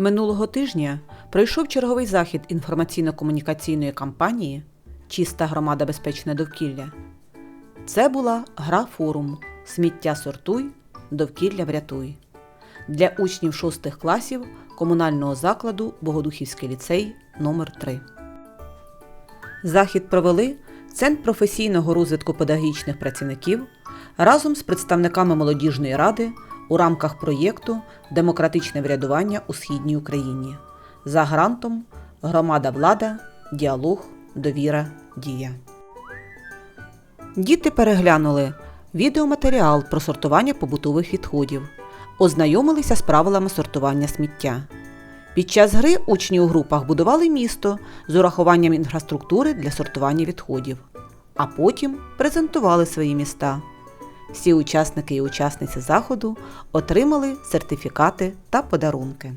Минулого тижня пройшов черговий захід інформаційно-комунікаційної кампанії Чиста громада безпечне довкілля. Це була гра форум Сміття сортуй, довкілля врятуй для учнів шостих класів комунального закладу Богодухівський ліцей номер 3 Захід провели Центр професійного розвитку педагогічних працівників разом з представниками молодіжної ради у рамках проєкту Демократичне врядування у східній Україні за грантом Громада влада, діалог, довіра, дія. Діти переглянули відеоматеріал про сортування побутових відходів, ознайомилися з правилами сортування сміття. Під час гри учні у групах будували місто з урахуванням інфраструктури для сортування відходів, а потім презентували свої міста. Всі учасники і учасниці заходу отримали сертифікати та подарунки.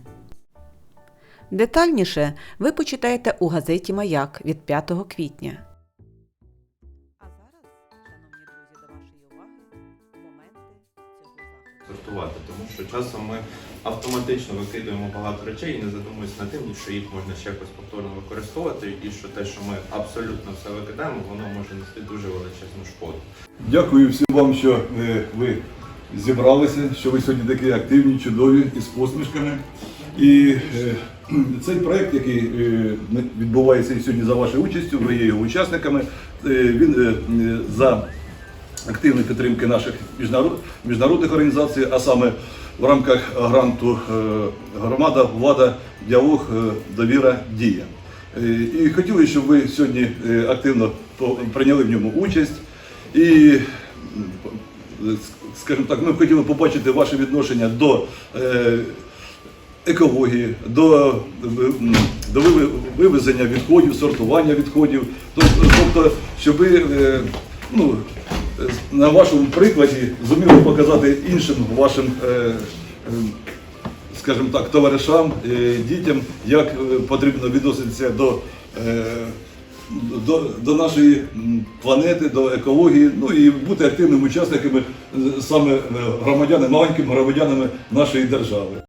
Детальніше ви почитаєте у газеті Маяк від 5 квітня. Сортувати, тому що часом ми автоматично викидуємо багато речей і не задумуємося над тим, що їх можна ще якось повторно використовувати, і що те, що ми абсолютно все викидаємо, воно може нести дуже величезну шкоду. Дякую всім вам, що е, ви зібралися, що ви сьогодні такі активні, чудові і з посмішками. І е, цей проект, який е, відбувається сьогодні за вашою участю, ви є його учасниками. Він за активної підтримки наших міжнарод- міжнародних організацій, а саме в рамках гранту е, громада, влада, діалог, е, довіра, дія. Е, І хотіли, щоб ви сьогодні активно прийняли в ньому участь. І, скажімо так, ми б хотіли побачити ваше відношення до екології, до, до вивезення відходів, сортування відходів. Тобто, щоб ви ну, на вашому прикладі зуміли показати іншим вашим. е, е, скажімо так, товаришам, е, дітям, як е, потрібно відноситися до, е, до, до нашої планети, до екології, ну і бути активними учасниками е, саме е, громадяни, маленькими громадянами нашої держави.